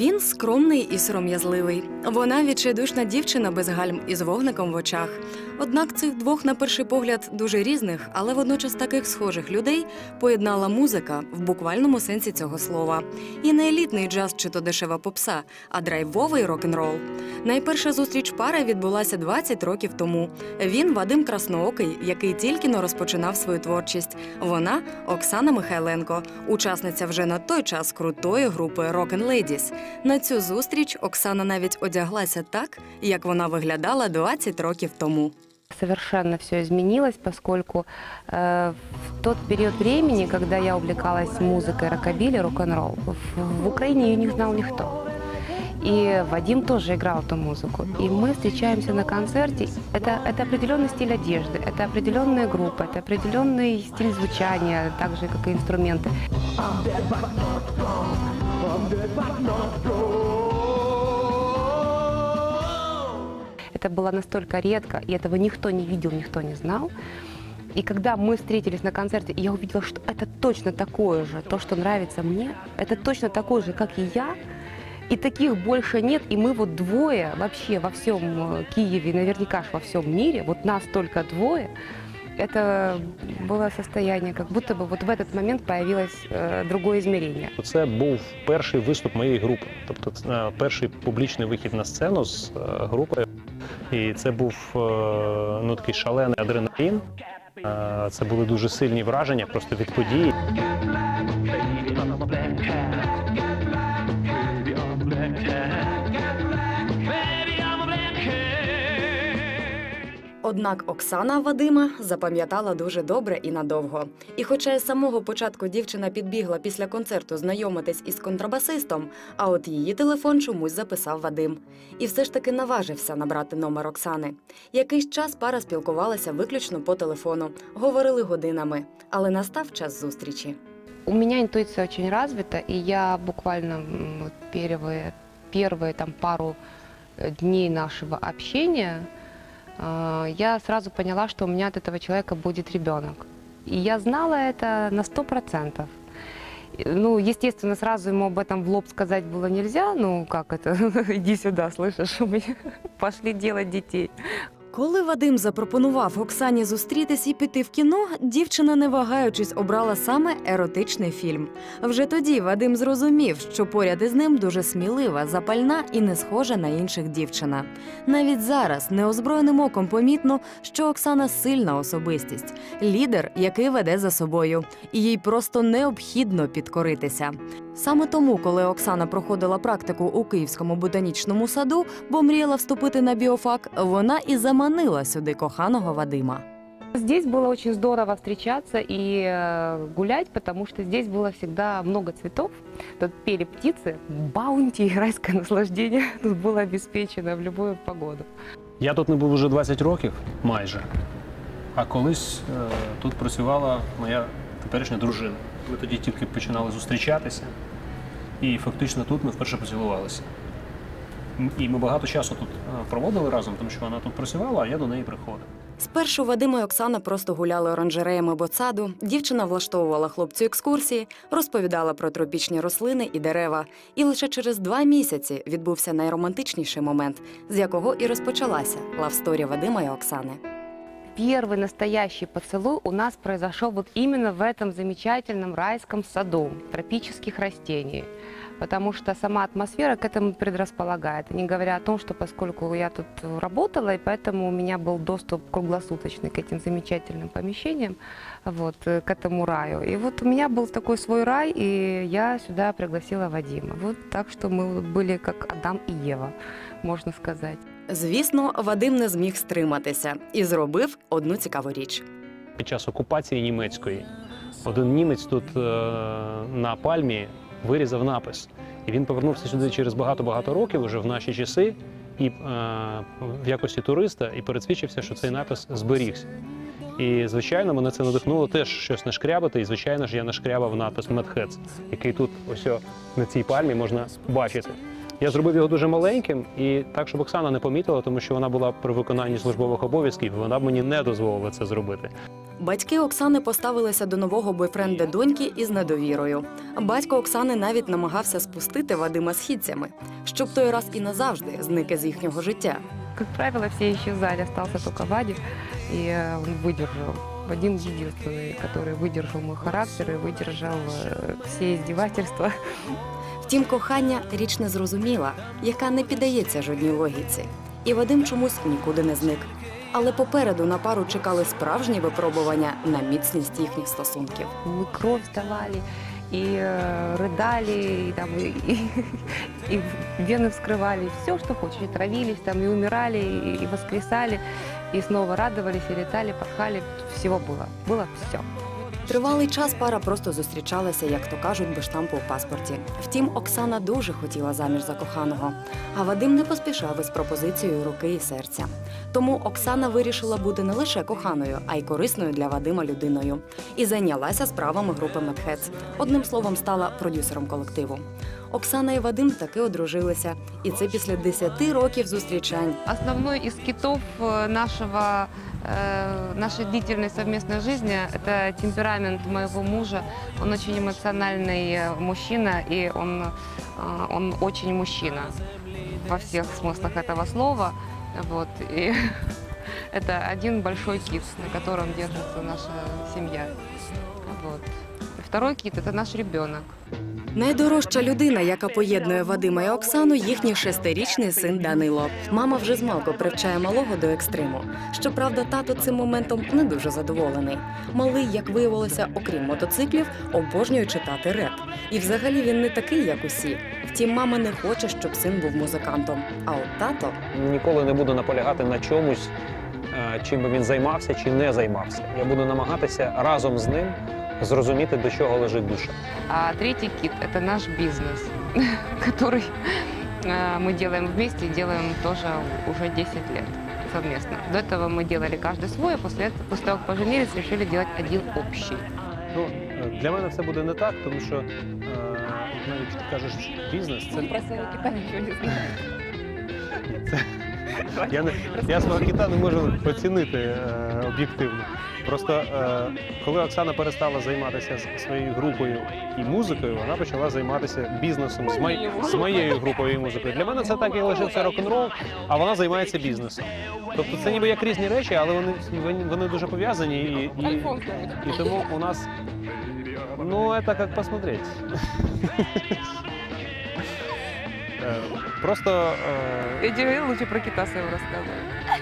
Він скромний і сором'язливий. Вона відчайдушна дівчина без гальм із вогником в очах. Однак цих двох, на перший погляд, дуже різних, але водночас таких схожих людей поєднала музика в буквальному сенсі цього слова. І не елітний джаз чи то дешева попса, а драйвовий рок-н-рол. Найперша зустріч пари відбулася 20 років тому. Він Вадим Красноокий, який тільки но розпочинав свою творчість. Вона Оксана Михайленко, учасниця вже на той час крутої групи Rock and Ladies. На цю зустріч Оксана навіть одяглася так, як вона виглядала 20 років тому. Совершенно все изменилось, поскольку э, в тот период времени, когда я увлекалась музыкой рокобили, рок-н-ролл, в, в Украине ее не знал никто. И Вадим тоже играл эту музыку. И мы встречаемся на концерте. Это, это определенный стиль одежды, это определенная группа, это определенный стиль звучания, так же, как и инструменты. Это было настолько редко, и этого никто не видел, никто не знал. И когда мы встретились на концерте, и я увидела, что это точно такое же, то, что нравится мне, это точно такое же, как и я, и таких больше нет, и мы вот двое вообще во всем э, Киеве, наверняка ж во всем мире, вот нас только двое, это было состояние, как будто бы вот в этот момент появилось э, другое измерение. Це був перший виступ моєї групи, тобто е, перший публічний вихід на сцену з е, групою. І це був е, ну, такий шалений адреналін. Е, Це були дуже сильні враження просто від події. Однак Оксана Вадима запам'ятала дуже добре і надовго. І хоча з самого початку дівчина підбігла після концерту знайомитись із контрабасистом, а от її телефон чомусь записав Вадим. І все ж таки наважився набрати номер Оксани. Якийсь час пара спілкувалася виключно по телефону, говорили годинами, але настав час зустрічі. У меня интуиция очень развита, и я буквально м, вот первые, первые там пару э, дней нашего общения э, я сразу поняла, что у меня от этого человека будет ребенок. И я знала это на сто процентов. Ну, естественно, сразу ему об этом в лоб сказать было нельзя. Ну, как это? Иди сюда, слышишь, пошли делать детей. Коли Вадим запропонував Оксані зустрітись і піти в кіно, дівчина, не вагаючись, обрала саме еротичний фільм. Вже тоді Вадим зрозумів, що поряд із ним дуже смілива, запальна і не схожа на інших дівчина. Навіть зараз неозброєним оком помітно, що Оксана сильна особистість, лідер, який веде за собою, і їй просто необхідно підкоритися. Саме тому, коли Оксана проходила практику у Київському ботанічному саду, бо мріяла вступити на біофак, вона і заманила сюди коханого Вадима. Здесь было очень здорово встречаться и э, гулять, потому что здесь было всегда много цветов. Тут пели птицы, баунти и райское наслаждение тут было обеспечено в любую погоду. Я тут не був уже 20 років майже. А колись е, тут працювала моя теперішня дружина. Ми тоді тільки починали зустрічатися, і фактично тут ми вперше поцілувалися. І ми багато часу тут е, проводили разом, тому що вона тут працювала, а я до неї приходив. Спершу Вадим і Оксана просто гуляли оранжереями ботсаду. Дівчина влаштовувала хлопцю екскурсії, розповідала про тропічні рослини і дерева. І лише через два місяці відбувся найромантичніший момент, з якого і розпочалася лавсторія Вадима і Оксани. Первый настоящий поцелуй у нас произошел вот именно в этом замечательном райском саду тропических растений. Потому что сама атмосфера к этому предрасполагает. Не говоря о том, что поскольку я тут работала, и поэтому у меня был доступ круглосуточный к этим замечательным помещениям, вот, э, к этому раю. И вот у меня был такой свой рай, и я сюда пригласила Вадима. Вот так что мы были как Адам и Ева, можно сказать. Звісно, Вадим не зміг стриматися і зробив одну цікаву річ. Під час окупації німецької один німець тут е, на пальмі вирізав напис. І він повернувся сюди через багато-багато років, уже в наші часи, і е, в якості туриста, і пересвідчився, що цей напис зберігся. І, звичайно, мене це надихнуло теж щось нашкрябати. І, звичайно ж, я нашкрябав напис Медхец, який тут ось на цій пальмі можна бачити. Я зробив його дуже маленьким і так, щоб Оксана не помітила, тому що вона була при виконанні службових обов'язків, вона б мені не дозволила це зробити. Батьки Оксани поставилися до нового бойфренда доньки із недовірою. Батько Оксани навіть намагався спустити Вадима східцями, щоб той раз і назавжди зник із їхнього життя. Как правило, все исчезали, остался только Вадик, и э, он выдержал. Вадим единственный, который выдержал мой характер и выдержал э, все издевательства. Втім, кохання річ незрозуміла, яка не піддається жодній логіці. І Вадим чомусь нікуди не зник. Але попереду на пару чекали справжні випробування на міцність їхніх стосунків. Мы кровь сдавали, и э, рыдали, и, там, и, и, и вены вскрывали, все, что хочешь, и травились, там, и умирали, и, и воскресали, и снова радовались, и летали, порхали, всего было, было все. Тривалий час пара просто зустрічалася, як то кажуть, без штампу у паспорті. Втім, Оксана дуже хотіла заміж за коханого, а Вадим не поспішав із пропозицією руки і серця. Тому Оксана вирішила бути не лише коханою, а й корисною для Вадима людиною. І зайнялася справами групи Медхец. Одним словом, стала продюсером колективу. Оксана і Вадим таки одружилися, і це після 10 років зустрічань. Основной из китов э, нашего, э, нашей длительной совместной жизни – это темперамент моего мужа. Он очень эмоциональный э, мужчина, и он, э, он очень мужчина во всех смыслах этого слова. Вот. И это один большой кит, на котором держится наша семья. Вот. Второй кит – это наш ребенок. Найдорожча людина, яка поєднує Вадима і Оксану, їхній шестирічний син Данило. Мама вже змалку привчає малого до екстриму. Щоправда, тато цим моментом не дуже задоволений. Малий, як виявилося, окрім мотоциклів, обожнює читати реп. І взагалі він не такий, як усі. Втім, мама не хоче, щоб син був музикантом. А от тато Ніколи не буду наполягати на чомусь, е, чим би він займався чи не займався. Я буду намагатися разом з ним зрозуміти, до чого лежить душа. А третий кит – это наш бизнес, который э, мы делаем вместе и делаем тоже уже 10 лет совместно. До этого мы делали каждый свой, а после, этого, после того, как поженились, решили делать один общий. Ну, е, для мене це буде не так, тому що е, навіть ти кажеш бізнес, це про своего кита ничего не знаю. Я, не, я свого кита не можу оцінити е, об'єктивно. Просто е, коли Оксана перестала займатися своєю групою і музикою, вона почала займатися бізнесом з, мой, з моєю групою і музикою. Для мене це так і лишився рок-н-рол, а вона займається бізнесом. Тобто це ніби як різні речі, але вони, вони, вони дуже пов'язані і, і, і тому у нас. Ну, це як посмотреть. Просто Я тебе лучше про кита своего рассказывай.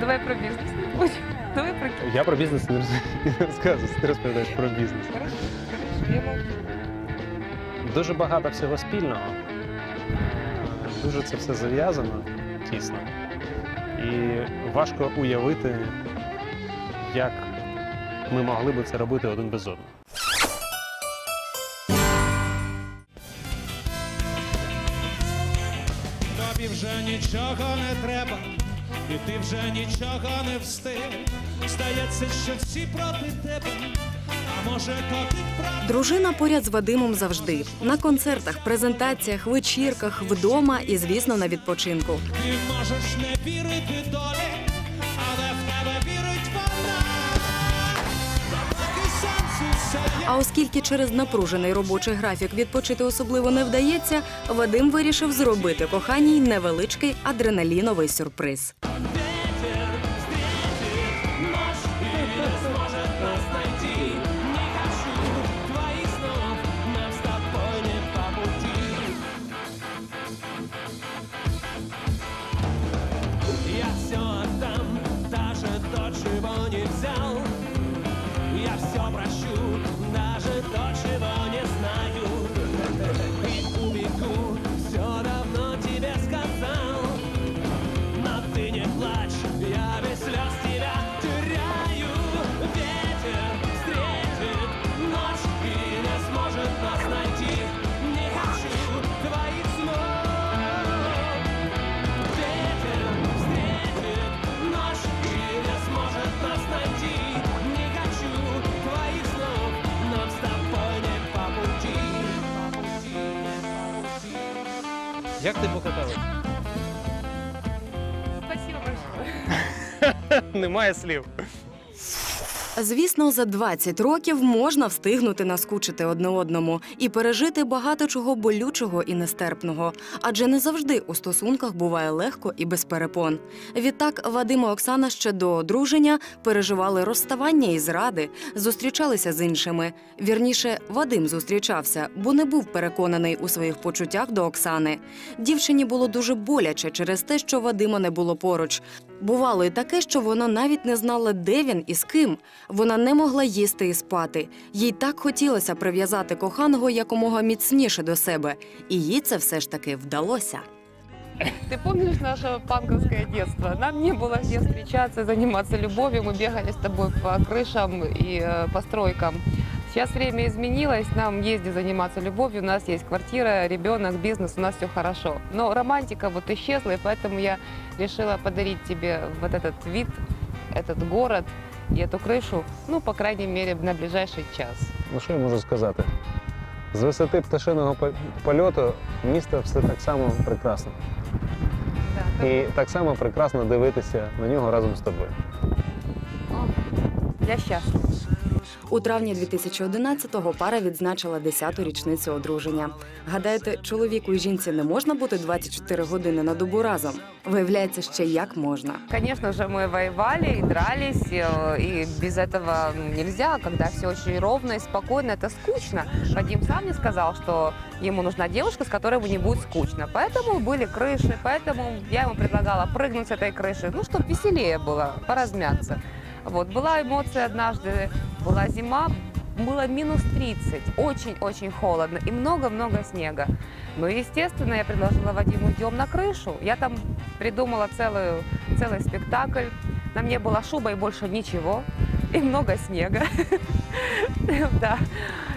Давай про бизнес. Лучше. Давай про кита. Я про бізнес не роз- не розказую, ти розповідаєш про бізнес. Хорошо. Я молчу. Дуже багато всього спільного. Дуже це все зав'язано тісно. І важко уявити, як ми могли би це робити один без одного. Вже нічого не треба, і ти вже нічого не встиг. Здається, що всі проти тебе, а може, коти ти дружина поряд з Вадимом завжди на концертах, презентаціях, вечірках, вдома і, звісно, на відпочинку. Ти можеш не вірити долі, А оскільки через напружений робочий графік відпочити особливо не вдається, Вадим вирішив зробити коханій невеличкий адреналіновий сюрприз. Як ти покаталася? Спасибо большое. Немає слів. Звісно, за 20 років можна встигнути наскучити одне одному і пережити багато чого болючого і нестерпного, адже не завжди у стосунках буває легко і без перепон. Відтак Вадим і Оксана ще до одруження переживали розставання і зради, зустрічалися з іншими. Вірніше, Вадим зустрічався, бо не був переконаний у своїх почуттях до Оксани. Дівчині було дуже боляче через те, що Вадима не було поруч. Бувало і таке, що вона навіть не знала, де він і з ким. Вона не могла їсти і спати. Їй так хотілося прив'язати коханого якомога міцніше до себе, і їй це все ж таки вдалося. Ты помнишь наше панковское детство? Нам не было где встречаться, заниматься любовью. Мы бегали с тобой по крышам и э, по стройкам. Сейчас время изменилось, нам есть где заниматься любовью, у нас есть квартира, ребенок, бизнес, у нас все хорошо. Но романтика вот исчезла, и поэтому я решила подарить тебе вот этот вид, этот город и эту крышу, ну, по крайней мере, на ближайший час. Ну що я можу сказати? З висоти пташиного польоту місто все так само прекрасно. І так само прекрасно дивитися на нього разом з тобою. Я счастлива. У травні 2011-го пара відзначила 10-ту річницю одруження. Гадаєте, чоловіку і жінці не можна бути 24 години на добу разом? Виявляється, ще як можна. Конечно же, мы воевали и дрались, э, и без этого нельзя, когда все очень ровно и спокойно, это скучно. Вадим сам мне сказал, что ему нужна девушка, с которой ему не будет скучно. Поэтому были крыши, поэтому я ему предлагала прыгнуть с этой крыши, ну, чтобы веселее было, поразмяться. Вот, была эмоция однажды, была зима, было минус 30, очень-очень холодно и много-много снега. Ну, естественно, я предложила Вадиму, идем на крышу. Я там придумала целую, целый спектакль. На мне была шуба и больше ничего. И много снега. Да,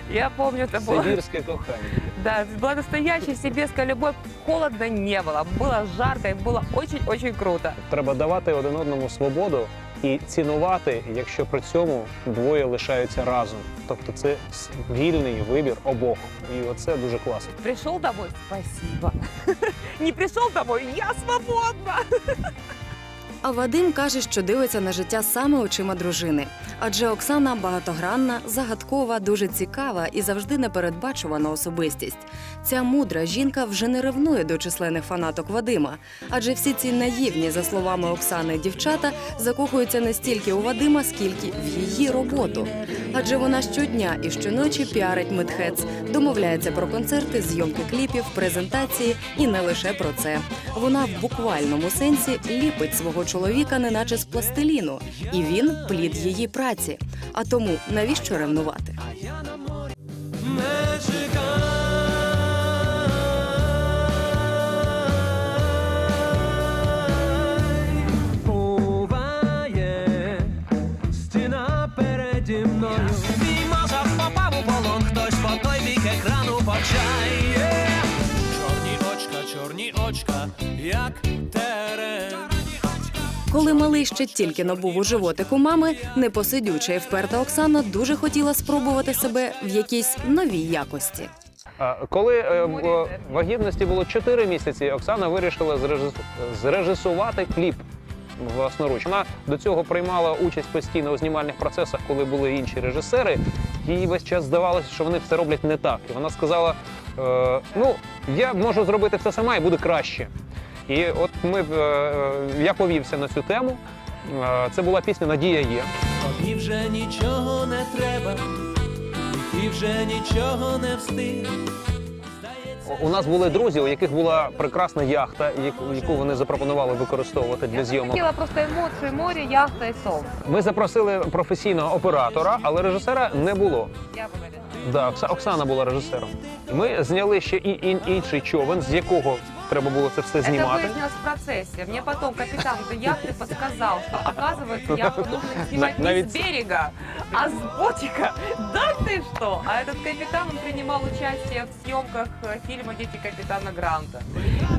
я помню, это было... Сибірське кохання. Да, была настоящая сибирская любовь. Холодно не было, было жарко и было очень-очень круто. Треба давати один одному свободу і цінувати, якщо при цьому двоє лишаються разом. Тобто це с- вільний вибір обох. І оце дуже класно. Пришел домой? Спасибо. Не пришел домой? Я свободна. А Вадим каже, що дивиться на життя саме очима дружини. Адже Оксана багатогранна, загадкова, дуже цікава і завжди непередбачувана особистість. Ця мудра жінка вже не ревнує до численних фанаток Вадима. Адже всі ці наївні, за словами Оксани, дівчата закохуються не стільки у Вадима, скільки в її роботу. Адже вона щодня і щоночі піарить митхец, домовляється про концерти, зйомки кліпів, презентації і не лише про це. Вона в буквальному сенсі ліпить свого чоловіка, неначе з пластиліну, і він плід її праці. А тому навіщо ревнувати? Чорні очка, чорні очка, як терен. Коли малий ще тільки набув у животику мами, непосидюча і вперта Оксана дуже хотіла спробувати себе в якійсь новій якості. Коли е, в вагітності було 4 місяці, Оксана вирішила зрежис- зрежисувати кліп власноруч. Вона до цього приймала участь постійно у знімальних процесах, коли були інші режисери. Їй весь час здавалося, що вони все роблять не так. І вона сказала: е, ну, я можу зробити все сама і буде краще. І от ми, е, е, я повівся на цю тему. Е, Це була пісня Надія є. Тобі вже нічого не треба, і ти вже нічого не встиг. У нас були друзі, у яких була прекрасна яхта, яку- вони запропонували використовувати для зйомок. Хотела просто эмоции, море, яхта и солнце. Ми запросили професійного оператора, але режисера не було. Я рядом. Да, Оксана була режисером. Ми зняли ще і ін- інший човен, з якого треба було це все Это знімати. выяснилось в процессе. Мне потом капитан этой яхты подсказал, что оказывается яхту нужно снимать На- не навіть- с берега, а с ботика. Да ты что? А этот капитан он принимал участие в съемках э, фильма «Дети капитана Гранта».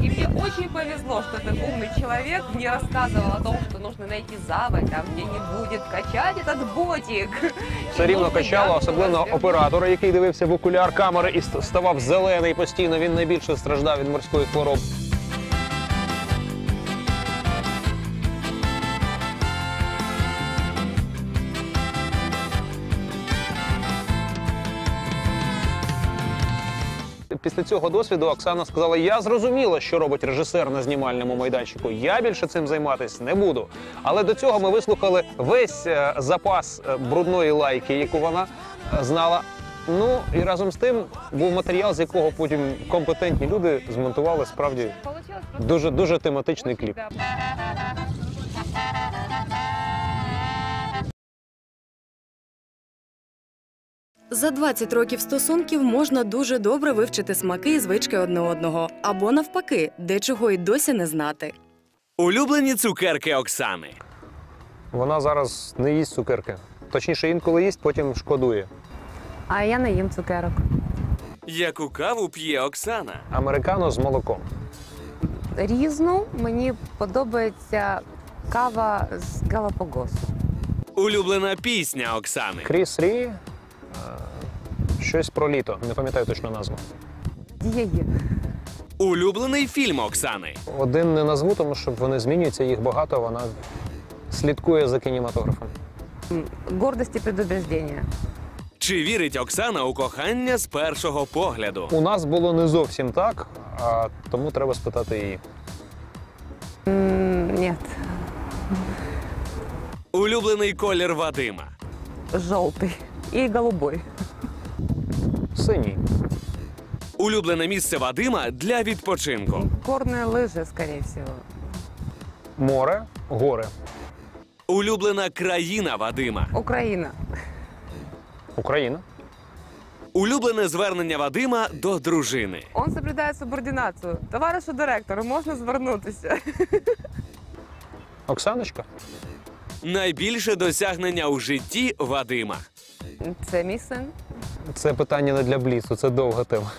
И мне очень повезло, что этот умный человек мне рассказывал о том, что нужно найти заводь, там где не будет качать этот ботик. Все И рівно нужно качало, яхту особливо развернуть. оператора, який дивився в окуляр камери і ст- ставав зелений постійно. Він найбільше страждав від морської хвороби. Цього досвіду Оксана сказала: Я зрозуміла, що робить режисер на знімальному майданчику. Я більше цим займатися не буду. Але до цього ми вислухали весь е, запас е, брудної лайки, яку вона е, знала. Ну і разом з тим був матеріал, з якого потім компетентні люди змонтували справді дуже дуже тематичний кліп. За 20 років стосунків можна дуже добре вивчити смаки і звички одне одного, або навпаки, дечого й досі не знати. Улюблені цукерки Оксани. Вона зараз не їсть цукерки. Точніше, інколи їсть, потім шкодує. А я не їм цукерок. Яку каву п'є Оксана? Американо з молоком. Різну мені подобається кава з Галапагосу. Улюблена пісня Оксани. Кріс Рі. Щось про літо, не пам'ятаю точно назву. Є-є. Улюблений фільм Оксани. Один не назву, тому що вони змінюються, їх багато. Вона слідкує за кінематографом. Гордость і предубеждення. Чи вірить Оксана у кохання з першого погляду? У нас було не зовсім так, а тому треба спитати її. Нет, Улюблений колір Вадима. желтый и голубой. Синій. Улюблене місце Вадима для відпочинку. Горные лыжи, скорее всего. Море, гори. Улюблена країна Вадима. Украина. Україна. Улюблене звернення Вадима до дружини. Он соблюдає субординацію. Товаришу директору, можна звернутися? Оксаночка. Найбільше досягнення у житті Вадима. Це мій син. Це питання не для блісу, це довга тема.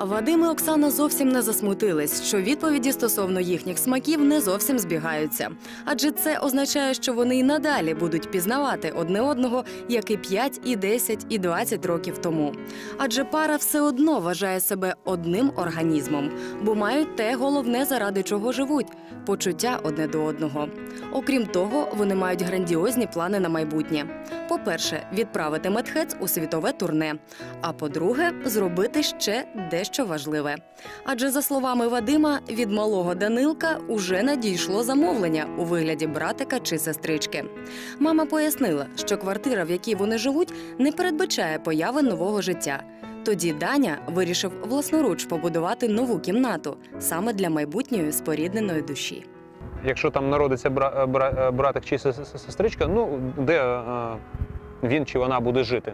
Вадим і Оксана зовсім не засмутились, що відповіді стосовно їхніх смаків не зовсім збігаються. Адже це означає, що вони й надалі будуть пізнавати одне одного, як і 5, і 10, і 20 років тому. Адже пара все одно вважає себе одним організмом, бо мають те головне, заради чого живуть почуття одне до одного. Окрім того, вони мають грандіозні плани на майбутнє. По-перше, відправити медхец у світове турне. А по-друге, зробити ще дещо важливе. Адже, за словами Вадима, від малого Данилка уже надійшло замовлення у вигляді братика чи сестрички. Мама пояснила, що квартира, в якій вони живуть, не передбачає появи нового життя. Тоді Даня вирішив власноруч побудувати нову кімнату саме для майбутньої спорідненої душі. Якщо там народиться бра- бра- братик чи сес- сес- сестричка, ну де е, він чи вона буде жити?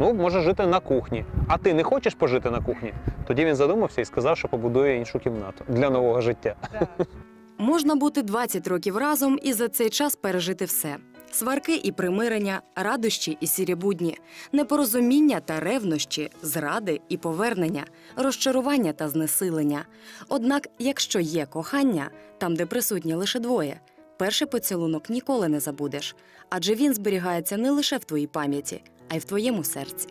Ну, може жити на кухні. А ти не хочеш пожити на кухні? Тоді він задумався і сказав, що побудує іншу кімнату для нового життя. Можна бути 20 років разом і за цей час пережити все: сварки і примирення, радощі і сірі будні, непорозуміння та ревнощі, зради і повернення, розчарування та знесилення. Однак, якщо є кохання, там, де присутні лише двоє, перший поцілунок ніколи не забудеш, адже він зберігається не лише в твоїй пам'яті, а й в твоєму серці.